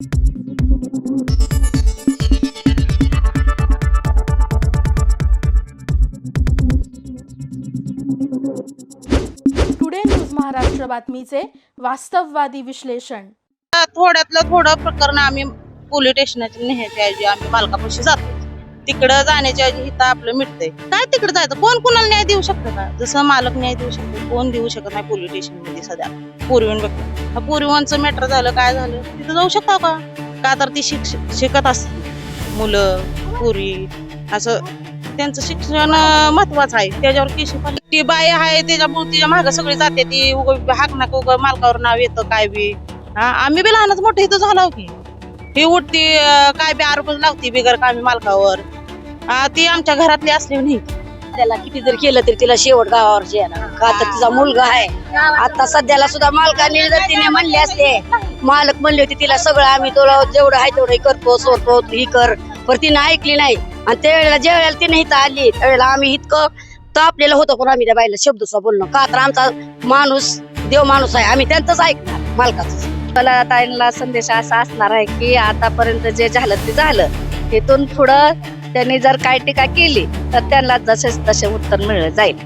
Today news Maharashtra बातमीचे वास्तववादी विश्लेषण. थोड्यातलं थोडं प्रकरण आम्ही पोलीस स्टेशनात न्यायच्या ऐवजी आम्ही मालकापाशी जातो. तिकडं जाण्याच्या ऐवजी इथं आपलं मिटतंय. काय तिकडं जायचं? कोण कुणाला न्याय देऊ शकतं का? जसं मालक न्याय देऊ शकतो कोण देऊ शकत नाही पोलीस स्टेशनमध्ये सध्या पूर्वीन बघतो पूर्वीवांचं मॅटर झालं काय झालं? तिथं जाऊ शकता का? का तर ती शिक्ष शिकत असते मुलं पुरी असं. त्यांचं शिक्षण महत्वाचं आहे. त्याच्यावर केशी पाहिजे. ती बाई आहे त्याच्यामुळे तिच्या मागं सगळी जाते. ती उग हाक नाक उग मालकावर नाव येतं काय बी. हा आम्ही बी लहानच मोठे इथं झालो की. ही उठती काय बी आरोप लावती बिगर कामी मालकावर. ती आमच्या घरातली असली नाही त्याला किती जर केलं तरी तिला शेवट गावावर येणार का तर तिचा मुलगा आहे. आता सध्याला सुद्धा मालकाने जर तिने म्हणले असते. मालक म्हणले होते तिला सगळं आम्ही तुला जेवढं आहे तेवढं हे करतो सोडतो ही कर. पण तिने ऐकली नाही. आणि त्यावेळेला ज्या वेळेला तिने इथं आली त्यावेळेला आम्ही इतकं तापलेलं होतं पण आम्ही त्या बाईला शब्दसा बोललो का तर आमचा माणूस देव माणूस आहे. आम्ही त्यांचंच ऐकणार मालकाचं मला ताईंना संदेश असा असणार आहे की आतापर्यंत जे झालं ते झालं. तिथून पुढं त्यांनी जर काय टीका केली तर त्यांना जसे तसे उत्तर मिळलं जाईल.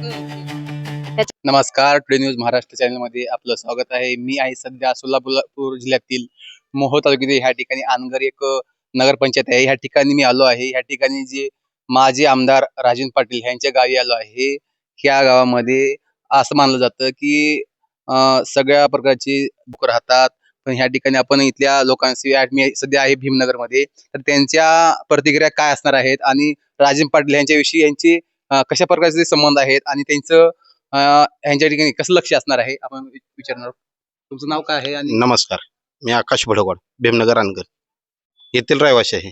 नमस्कार टुडे न्यूज महाराष्ट्र चॅनलमध्ये आपलं स्वागत आहे. मी आहे सध्या सोलापूर जिल्ह्यातील मोहोळ तालुक्यातील ह्या ठिकाणी आनगर एक नगरपंचायत आहे. ह्या ठिकाणी मी आलो आहे. ह्या ठिकाणी जे माजी आमदार राजन पाटील ह्यांच्या गावी आलो आहे. ह्या गावामध्ये असं मानलं जातं की अं, सगळ्या प्रकारची राहतात. पण ह्या ठिकाणी आपण इथल्या लोकांशी मी सध्या आहे भीमनगरमध्ये तर त्यांच्या प्रतिक्रिया काय असणार आहेत आणि राजन पाटील यांच्याविषयी यांची कशा प्रकारचे संबंध आहेत आणि त्यांचं यांच्या ठिकाणी कसं लक्ष असणार आहे आपण विचारणार तुमचं नाव काय आहे आणि नमस्कार. मी आकाश भडगवाड भीमनगर अनगर येथील रहिवासी आहे.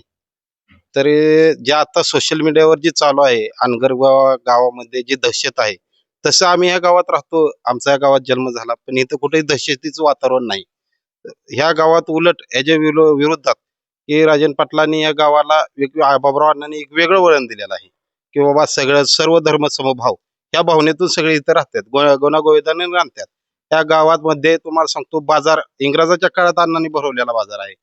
तर जे आता सोशल मीडियावर जे चालू आहे अनगर गावामध्ये जी दहशत आहे तसं आम्ही ह्या गावात राहतो. आमचा या गावात जन्म झाला पण इथं कुठेही दहशतीचं वातावरण नाही. ह्या गावात उलट याच्या विरो- विरोधात की राजन पाटलांनी या गावाला वेग बाबराव अण्णांनी एक वेगळं वळण दिलेलं आहे. की बाबा सगळं सर्व धर्म समभाव या भावनेतून सगळे इथं राहतात. गो- गुणागोविंदाने राहतात. त्या गावात मध्ये तुम्हाला सांगतो बाजार इंग्रजाच्या काळात अण्णांनी भरवलेला बाजार आहे.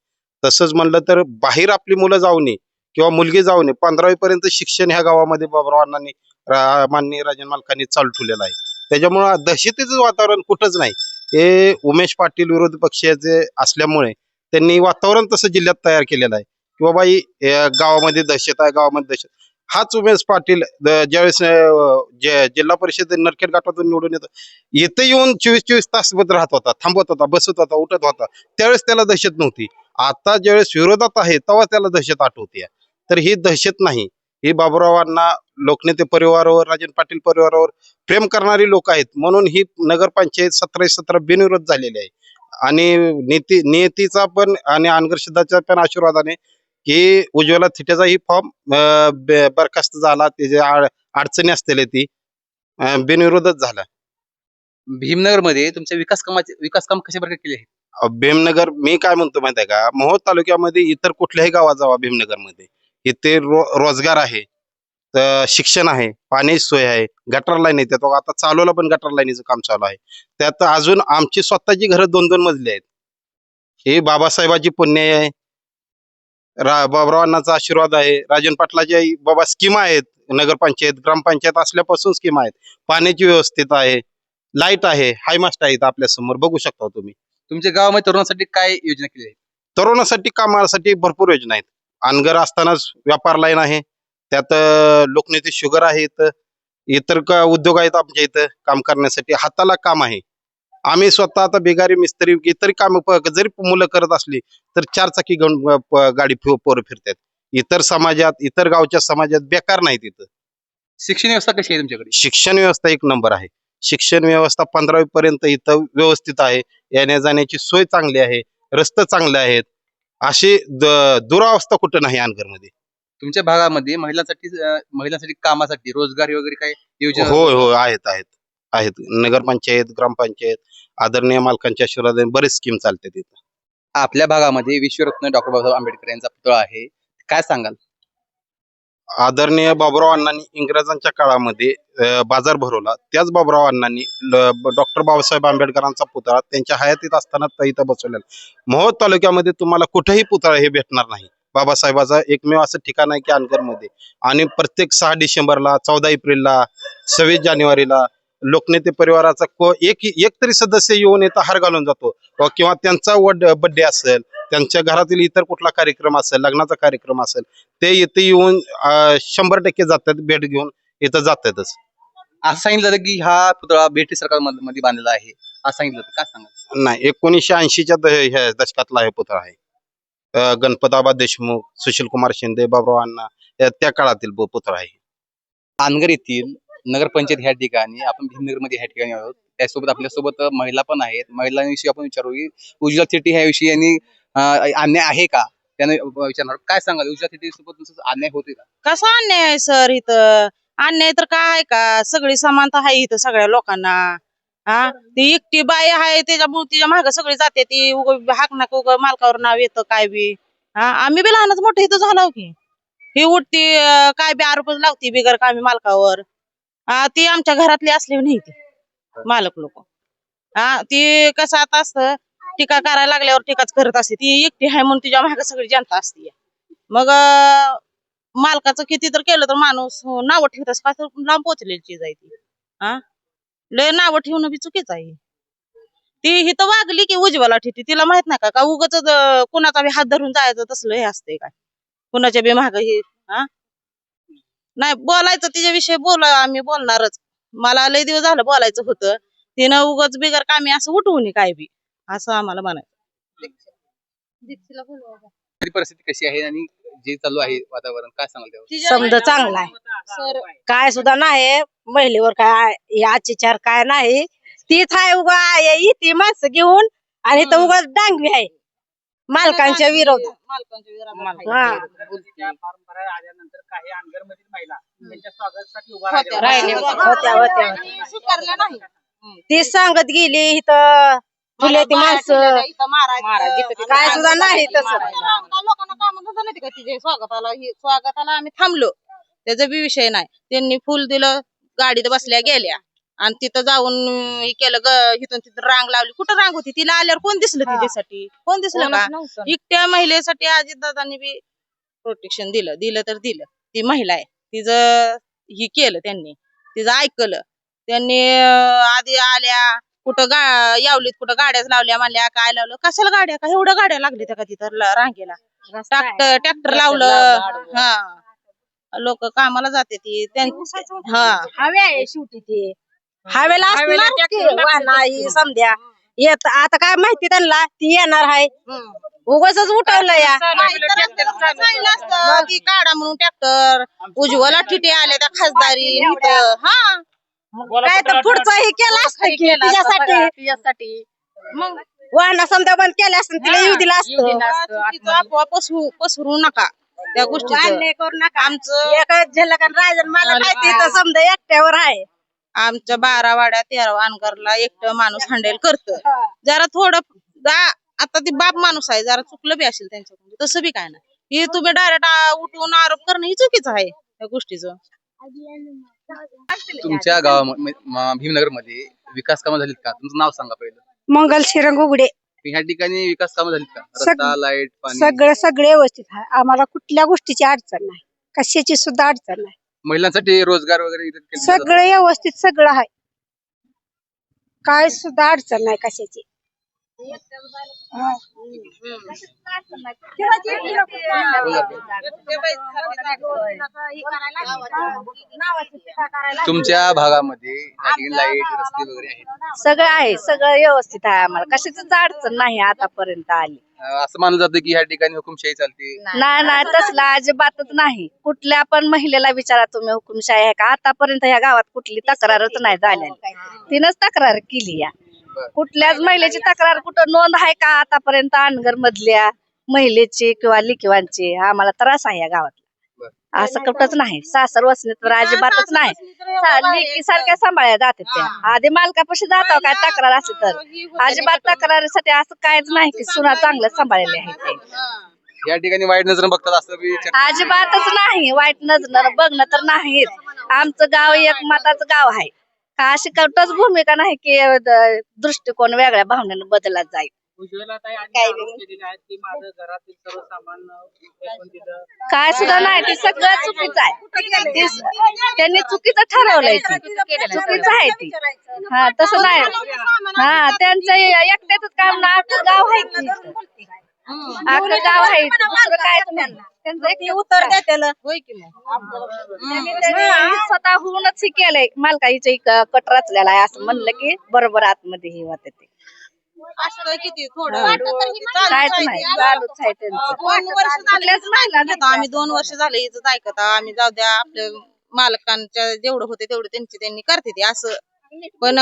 तसंच म्हणलं तर बाहेर आपली मुलं जाऊ नये किंवा मुलगी जाऊ नये पंधरावी पर्यंत शिक्षण ह्या गावामध्ये बाबराव अण्णांनी रा- माननीय राजन मालकांनी चालू ठेवलेलं आहे. त्याच्यामुळं दहशतीचं वातावरण कुठंच नाही. हे उमेश पाटील विरोधी पक्षाचे असल्यामुळे त्यांनी वातावरण तसं जिल्ह्यात तयार केलेलं आहे. की बाबा ही गावामध्ये दहशत आहे गावामध्ये दहशत. हाच उमेश पाटील ज्यावेळेस जिल्हा परिषद नरखेड गाठातून निवडून येतो येथे येऊन चोवीस चोवीस तास राहत होता थांबत होता बसत होता उठत होता. त्यावेळेस त्याला दहशत नव्हती. आता ज्यावेळेस विरोधात आहे तेव्हा त्याला दहशत आठवते तर ही दहशत नाही. ही बाबुरावांना लोकनेते परिवारावर राजन पाटील परिवारावर प्रेम करणारी लोक आहेत. म्हणून ही नगरपंचायत सतरा सतरा बिनविरोध झालेली आहे. आणि नीती नियतीचा पण आणि अनगरशुद्धाच्या पण आशीर्वादाने की उज्ज्वला थिटेचा ही फॉर्म बरखास्त झाला त्याच्या आड- अडचणी असलेली ती बिनविरोधच झाला. भीमनगरमध्ये तुमच्या विकास कामाचे विकास काम कशा प्रकारे केले? आहे अ, भीमनगर मी काय म्हणतो माहिती आहे का? मोहोळ तालुक्यामध्ये इतर कुठल्याही गावात जावा भीमनगरमध्ये इथे रो, रोजगार आहे तर शिक्षण आहे पाण्याची सोय आहे गटर लाईन आहे त्यात आता चालवला पण गटर लाईनीचं काम चालू आहे. त्यात अजून आमची स्वतःची घरं दोन दोन मजली आहेत. हे बाबासाहेबाची पुण्य आहे. रा बाबरावांनाचा आशीर्वाद आहे. राजन पाटलाच्या बाबा स्कीम आहेत. नगरपंचायत ग्रामपंचायत असल्यापासून स्कीम आहेत. पाण्याची व्यवस्थित आहे. लाइट आहे. हायमास्ट आहेत आपल्यासमोर. बघू शकता तुम्ही. तुमच्या गावामध्ये तरुणांसाठी काय योजना केली आहे? तरुणासाठी कामासाठी भरपूर योजना आहेत. अनगर असतानाच व्यापार लाईन आहे. त्यात लोकनेते शुगर आहे इथं इतर का उद्योग आहेत आमच्या इथं काम करण्यासाठी. हाताला काम आहे. आम्ही स्वतः आता बेगारी मिस्त्री इतर काम जरी मुलं करत असली तर चार चाकी घेऊन गाडी पोरं फिरतात. इतर समाजात इतर गावच्या समाजात बेकार नाहीत इथं. शिक्षण व्यवस्था कशी आहे तुमच्याकडे? शिक्षण व्यवस्था एक नंबर आहे. शिक्षण व्यवस्था पंधरावी पर्यंत इथं व्यवस्थित आहे. येण्या जाण्याची सोय चांगली आहे. रस्ते चांगले आहेत. अशी द- दुरावस्था कुठं नाही अनगरमध्ये. तुमच्या भागामध्ये महिलांसाठी अं, महिलांसाठी कामासाठी रोजगार वगैरे काय योजना होय होय आहेत आहेत आहेत. नगरपंचायत ग्रामपंचायत आदरणीय मालकांच्या आशीर्वादाने बरेच स्कीम चालते तिथं आपल्या भागामध्ये विश्वरत्न डॉक्टर बाबासाहेब आंबेडकर यांचा पुतळा आहे. काय सांगाल? आदरणीय बाबुराव अण्णांनी इंग्रजांच्या काळामध्ये अ, बाजार भरवला. त्याच बाबुराव अण्णांनी डॉक्टर बाबासाहेब आंबेडकरांचा पुतळा त्यांच्या हयातीत असताना त- इथं बसवलेला मोहोळ तालुक्यामध्ये तुम्हाला कुठेही पुतळा हे भेटणार नाही. बाबासाहेबाचा एकमेव असं ठिकाण आहे की अनगरमध्ये. आणि प्रत्येक सहा डिसेंबरला चौदा एप्रिलला सव्वीस जानेवारीला लोकनेते परिवाराचा को एक एक तरी सदस्य येऊन इथं हार घालून जातो. व किंवा त्यांचा वड बड्डे असेल त्यांच्या घरातील इतर कुठला कार्यक्रम असेल लग्नाचा कार्यक्रम असेल ते इथे येऊन शंभर टक्के जातात भेट घेऊन इथं जातातच. असं सांगितलं जातं की हा पुतळा ब्रिटिश सरकार मध- मध्ये बांधलेला आहे. असं सांगितलं जातं. काय सांगा? नाही एकोणीसशे ऐंशीच्या द- ह्या दशकातला हे पुतळा आहे. अं, गणपताबा देशमुख सुशीलकुमार शिंदे बाबुराव अण्णा या- त्या काळातील पु- पुतळा आहे. पानघर येथील नगरपंचायत ह्या ठिकाणी आपण भीमनगरमध्ये ह्या ठिकाणी आहोत. त्यासोबत आपल्यासोबत महिला पण आहेत. महिलांविषयी आपण विचारू की उज्ज्वला थिटी ह्याविषयी यांनी अन्याय आहे का? त्याने विचारणार. काय सांगाल? उज्ज्वला सोबत अन्याय होतोय का? कसा अन्याय आहे सर इथं? अन्याय तर काय आहे का? सगळी समानता आहे इथं सगळ्या लोकांना. हा? ती एकटी बाई आहे त्याच्यामुळे तिच्या माग सगळी जाते. ती उग हाक नाक उग मालकावर नाव येतं काय बी. हा? आम्ही बी लहानच मोठे इथं झालो की. ही उठती अं, काय बी आरोप लावती बिगर कामी मालकावर. हा? ती आमच्या घरातली असली नाही ती. मालक लोक. हा? ती कसं आता असतं टीका करायला लागल्यावर टीकाच करत असते. ती एकटी आहे म्हणून तिच्या मागं सगळी जनता असते. मग मालकाचं किती तर केलं तर माणूस नावं ठेवत का तर लांब पोचलेली चीज आहे ती. हा? लय नावं ठेवणं बी चुकीच आहे. ती हिथं वागली की उज्ज्वला ठेवती. तिला माहीत नाही का? उगच उगाच कुणाचा बी हात धरून जायचं तसलं हे असतंय काय? कुणाच्या बी माग हे हा? नाही बोलायचं तिच्याविषयी बोला आम्ही बोलणारच. मला लय दिवस झालं बोलायचं होतं. तिनं उगाच बिगर कामी असं उठवून नये काय बी. असं आम्हाला म्हणायचं. परिस्थिती कशी आहे आणि जे चालू आहे वातावरण काय सांगाल त्यावर? समजा चांगला आहे. सर काय सुद्धा नाही महिलेवर काय हे अत्याचार काय नाही. तीच आहे उगा ती माणसं घेऊन आणि तर उगा डांगवी आहे. मालकांच्या विरोधात. मालकांच्या विरोधात हा. ती सांगत गेली इथं ती माणसं. काय सुद्धा नाही तसं. लोकांना काम धंदा नाही का तिचे? स्वागताला हे स्वागताला आम्ही थांबलो. त्याचा बी विषय नाही. त्यांनी फुल दिलं गाडीत बसल्या गेल्या. आणि तिथं जाऊन हे केलं ग इथून तिथं रांग लावली. कुठं रांग होती? तिला आल्यावर कोण दिसलं तिच्यासाठी? कोण दिसलं का? एकट्या महिलेसाठी अजित दादांनी बी प्रोटेक्शन दिलं. दिलं तर दिलं. ती महिला आहे. तिचं हे केलं त्यांनी. तिचं ऐकलं. त्यांनी आधी आल्या. कुठं गा यावलीत कुठं गाड्याच लावल्या म्हणल्या काय लावलं? कशाला गाड्या? का एवढ्या गाड्या लागल्या त्या का तिथं ल- रांगेला? ट्रॅक्टर ट्रॅक्टर लावलं. हा. लोक कामाला जाते ती. त्यां- हा. हवे आहे शेवटी ते. हवेला असणार की नाही समध्या येत आता काय माहिती त्यांना? ती येणार आहे. उगाच उठवलं या. नाहीतर सांगितलं असतं. की काढा म्हणून ट्रॅक्टर. उज्ज्वला ठिटे आल्या त्या खासदारी. इथं. हा. काय तर पुढचं हे केलं असतं की तिच्यासाठी. मग वाहन समजा बंद केले असतं तिला येऊ दिलं असतं. अफवा पसरू पसरू नका त्या गोष्टीचं. अन्याय करू नका. आमचं एक झलक राजन मला काय तिथं समजा एकट्यावर आहे. आमच्या बारा वाड्या तेरा अनगरला एकटं माणूस हँडल करत. जरा थोडं जा- आता ती बाप माणूस आहे. जरा चुकलं बी असेल त्यांच्याकडून. तसं बी काय नाही. हे तुम्ही डायरेक्ट उठवून आरोप करणं ही चुकीचं आहे त्या गोष्टीचं. तुमच्या गावामध्ये भीमनगरमध्ये विकास कामं झालीत का? तुमचं नाव सांगा पहिलं. मंगल शिरंग उघडे. ह्या ठिकाणी विकास कामं झालीत का? सग- रस्ता लाइट पाणी? सगळं सगळे व्यवस्थित आहे. आम्हाला कुठल्या गोष्टीची अडचण नाही. कशाची सुद्धा अडचण नाही. महिलांसाठी रोजगार वगैरे इथं केलं जातं. सगळं व्यवस्थित सगळं आहे. काय सुद्धा अडचण नाही कशाची. तुमच्या भागामध्ये या ठिकाणी लाइट रस्ते वगैरे आहेत? सगळं आहे सगळं व्यवस्थित आहे आम्हाला. कशाच अडचण नाही आतापर्यंत आली. असं मानलं जातं की ह्या ठिकाणी हुकुमशाही चालते? नाही नाही तसला अजिबातच नाही. कुठल्या पण महिलेला विचारा तुम्ही हुकुमशाही आहे का? आतापर्यंत ह्या गावात कुठली तक्रारच नाही झालेली. तिनंच तक्रार केली या. कुठल्याच महिलेची तक्रार कुठं नोंद आहे का आतापर्यंत अनगर मधल्या महिलेची किंवा लिखिवांची? आम्हाला त्रास आहे या गावात असं कुठंच नाही. सासर वसनीत तर अजिबातच नाही. लेकी सारख्या सांभाळल्या जातात त्या. आधी मालकापाशी जातो काय तक्रार असली तर. अजिबात तक्रारीसाठी असं काहीच नाही की सुना चांगलं सांभाळलेले आहे ते. या ठिकाणी वाईट नजर बघतात असं चर्चा- अजिबातच नाही. वाईट नजर बघणं तर नाहीच. आमचं गाव एक मताचं गाव आहे. का अशी कुठंच भूमिका नाही की द- दृष्टिकोन वेगळ्या भावनेनं बदलत जाईल. काय सुद्धा नाही ते सगळं चुकीचं आहे. ते स- त्यांनी चुकीचं ठरवलंय ते. चुकीचं आहे ती. हा तसं नाही. हा त्यांचं एकट्याच काम ना अख्खं गाव आहे की. अख्खं गाव आहे दुसरं काय नाही. त्यांचं एक उत्तर द्या त्याला. होय की मग? त्यांनी त्यांनी स्वतःहूनच हे केलंय. मालकाईचे कट रचलेला आहे असं म्हणलं की बरोबर आतमध्ये हे होते ते. असतं किती थोडं आम्ही दोन वर्ष झाले इथं ऐकत. आम्ही जाऊ द्या आपल्या मालकांच्या जेवढं होते तेवढं त्यांची त्यांनी करते ते असं. पण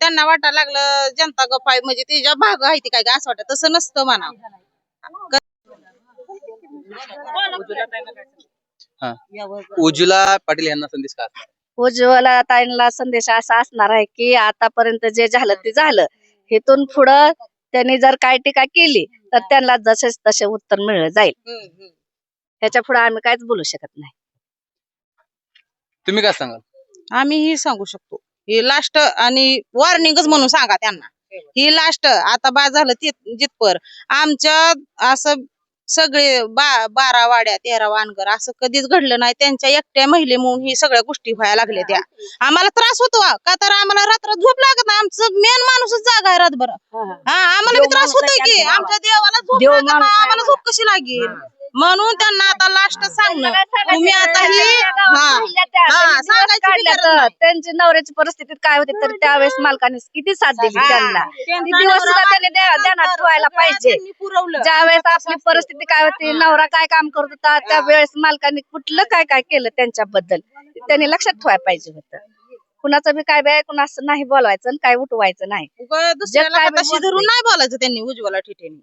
त्यांना वाटायला लागलं जनता गप आहे. म्हणजे तिच्या भाग आहे ती काय काय असं वाटत? तसं नसतं म्हणा हा. उज्ज्वला पाटील यांना संदेश काय असणार? उज्ज्वला ताईंना संदेश असा असणार आहे की आतापर्यंत जे झालं ते झालं. इथून पुढं त्यांनी जर काय टीका केली तर त्यांना जसे तसे उत्तर मिळलं जाईल. त्याच्या पुढे आम्ही काहीच बोलू शकत नाही. तुम्ही काय सांगाल? आम्ही ही सांगू शकतो. ही लास्ट आणि वॉर्निंगच म्हणून सांगा त्यांना. ही लास्ट आता बा झालं ति- जितपर. आमच्या असं सगळे बा बारा वाड्या तेरा वानगर असं कधीच घडलं नाही. त्यांच्या एकट्या महिलेमुळे ही सगळ्या गोष्टी व्हायला लागल्या त्या. आम्हाला त्रास होतो हा. का तर आम्हाला रात्र झोप लागत नाही. आमचं मेन माणूसच जागा आहे रातभर. हा आम्हाला बी त्रास होतोय की. आमच्या देवाला झोप देव लागत नाही, माणूस आहे आम्हाला झोप कशी लागेल? म्हणून त्यांना आता लास्ट सांगणं. तुम्ही आता ही हा. हा, सांगायची. त्यांची नवऱ्याची परिस्थिती काय होती? तर त्यावेळेस मालकाने किती साथ दिली. त्यांना? त्यांनी ध्यानात ठेवायला पाहिजे. ज्यावेळेस आपली परिस्थिती काय होती? नवरा काय काम करत होता? त्यावेळेस मालकाने कुठलं काय काय केलं त्यांच्याबद्दल? त्यांनी लक्षात ठेवायला पाहिजे होतं. कुणाचं बी काय बी ऐकून असं नाही बोलवायचं आणि काय उठवायचं नाही. धरून. नाही बोलायचं त्यांनी उज्ज्वला ठिठेने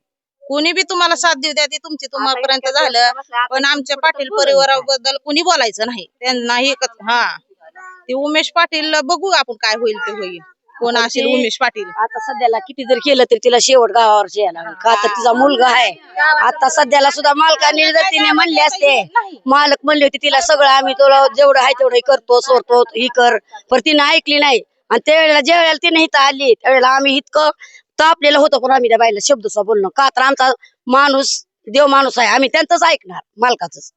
कोणी बी तुम्हाला साथ देऊ द्या ते तुमचे तुम्हापर्यंत झालं. पण आमच्या पाटील परिवाराबद्दल कोणी बोलायचं नाही. त्यांना हे हा. ते उमेश पाटील बघू आपण काय होईल ते होईल. कोण असेल उमेश पाटील? आता सध्याला किती जर केलं तरी तिला शेवट गावावर यायला लागेल. का तर तिचा मुलगा आहे. आता सध्याला सुद्धा मालकाने जर तिने म्हणले असते. मालक म्हणले होते तिला सगळं आम्ही तुला जेवढं आहे तेवढं करतो सोडतो ही कर. पण तिने ऐकली नाही. आणि त्यावेळेला ज्या वेळेला तिने इथं आली त्यावेळेला आम्ही इतकं तापलेलं होतं पण आम्ही त्या बाईला शब्द सुद्धा बोललो का तर आमचा माणूस देव माणूस आहे आम्ही त्यांचंच ऐकणार मालकाच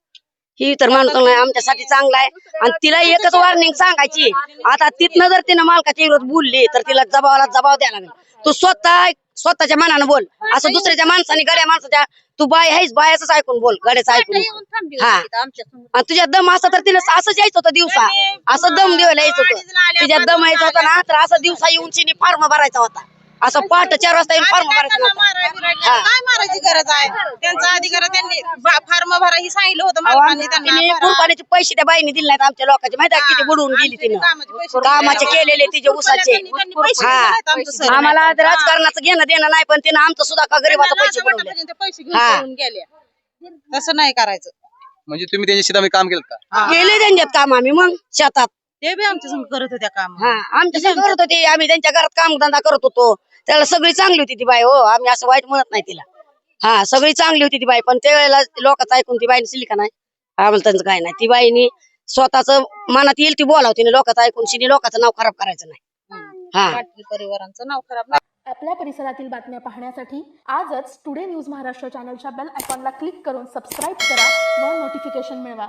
ही तर माणूस नाही आमच्यासाठी चांगला आहे. आणि तिला एकच वॉर्निंग सांगायची आता तिथनं जर तिनं मालकाच्या विरोध बोलली तर तिला जबावाला जबाब द्यायला लागेल. तू स्वतः स्वतःच्या मनानं बोल. असं दुसऱ्याच्या माणसाने गड्या माणसाच्या तू बाय आहेस बायाच ऐकून बोल गड्याचं ऐकून हा. आणि तुझ्या दम असं तर तिनं असंच यायचं होतं दिवसा. असं दम द्यायला यायचं होतं. तिच्या दम यायचं होतं ना तर असं दिवसा येऊन तिने फॉर्म भरायचा होता. असं पहाट चार वाजता येऊन फॉर्म भरायचा हा. काय मारायची गरज आहे? त्यांचा अधिकार त्यांनी फार्म भरा ही सांगितलं होतं मालकांनी आम्ही- त्यांना भरा. कुरबानीचे पैसे त्या बाईने दिले नाहीत आमच्या लोकांचे. माहिती आहे किती बुडवून गेली तिनं? कामाचे पैसे कामाचे केलेले तिचे उसाचे. त्यांनी- त्यांनी पैसे हा. दिले नाहीत आमचं सर. आम्हाला राजकारणाचं घेणं देणं नाही पण तिनं आमचं सुद्धा का गरीबाचं त्यांना पैसे असं वाटलं बुडवले पैसे घेऊन हा. पळून गेल्या. तसं नाही करायचं. म्हणजे तुम्ही त्यांच्या शेतामध्ये काम केलं का? केले त्यांच्यात काम आम्ही मग शेतात. ते बी आमच्या संग करत होत्या काम. हा आमच्या संग करत होते. आम्ही त्यांच्या घरात काम धंदा करत होतो. त्याला सगळी चांगली होती ती बाई हो. आम्ही असं वाईट म्हणत नाही तिला. हा सगळी चांगली होती ती बाई पण त्यावेळेला लोकांचं ऐकून ती बाईने सिली का नाही? आम्हाला त्यांचं काय नाही. ती बाईनी स्वतःच मनात येईल ती बोलावती लोकांचं ऐकून. शिनी लोकांचं नाव खराब करायचं नाही. हा. पाटील परिवारांचं नाव खराब नाही. आपल्या परिसरातील बातम्या पाहण्यासाठी आजच टुडे न्यूज महाराष्ट्र चॅनलच्या बेल आयकॉनला क्लिक करून सबस्क्राईब करा व नोटिफिकेशन मिळवा.